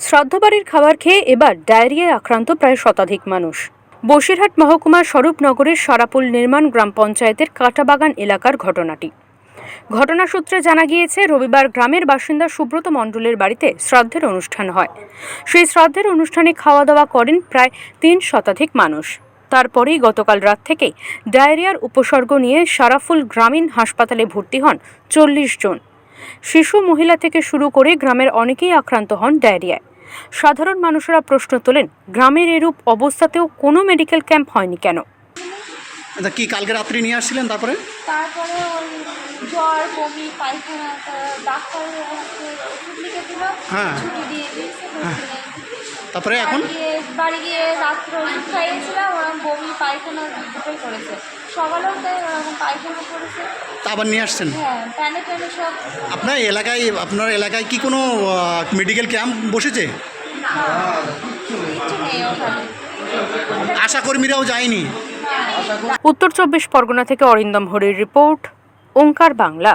শ্রাদ্ধবাড়ির খাবার খেয়ে এবার ডায়রিয়ায় আক্রান্ত প্রায় শতাধিক মানুষ। বসিরহাট মহকুমার স্বরূপনগরের সারাপুল নির্মাণ গ্রাম পঞ্চায়েতের কাটাবাগান এলাকার ঘটনাটি। ঘটনা সূত্রে জানা গিয়েছে, রবিবার গ্রামের বাসিন্দা সুব্রত মণ্ডলের বাড়িতে শ্রাদ্ধের অনুষ্ঠান হয়। সেই শ্রাদ্ধের অনুষ্ঠানে খাওয়া দাওয়া করেন প্রায় তিন শতাধিক মানুষ। তারপরেই গতকাল রাত থেকে ডায়রিয়ার উপসর্গ নিয়ে সারাফুল গ্রামীণ হাসপাতালে ভর্তি হন চল্লিশ জন। শিশু, মহিলা থেকে শুরু করে গ্রামের অনেকেই আক্রান্ত হন ডায়রিয়ায়। সাধারণ মানুষেরা প্রশ্ন তোলেন গ্রামের এরূপ অবস্থাতেও কোনো মেডিকেল ক্যাম্প হয়নি কেন? আচ্ছা কি কালকে রাত্রি নিয়ে আসছিলেন তারপরে? তারপরে ওই জ্বর বমি পায়খানা তা- ডাক্তার হচ্ছে ওষুধ লিখে দিল হ্যাঁ। ছুটি দিয়ে দিয়েছে তারপরে এখন? বাড়ি গিয়ে রাত্রে ওষুধ বমি পায়খানা দুটোই করেছে। সকালেও তাই পায়খানা করেছে। তা আবার নিয়ে আসছেন? হ্যাঁ প্যানে প্যানে সব। আপনার এলাকায় আপনার এলাকায় কি কোনো মেডিকেল ক্যাম্প বসেছে? কিচ্ছু নেই ওখানে। আশাকর্মীরাও যায়নি? উত্তর চব্বিশ পরগনা থেকে অরিন্দম হরির রিপোর্ট ওঙ্কার বাংলা।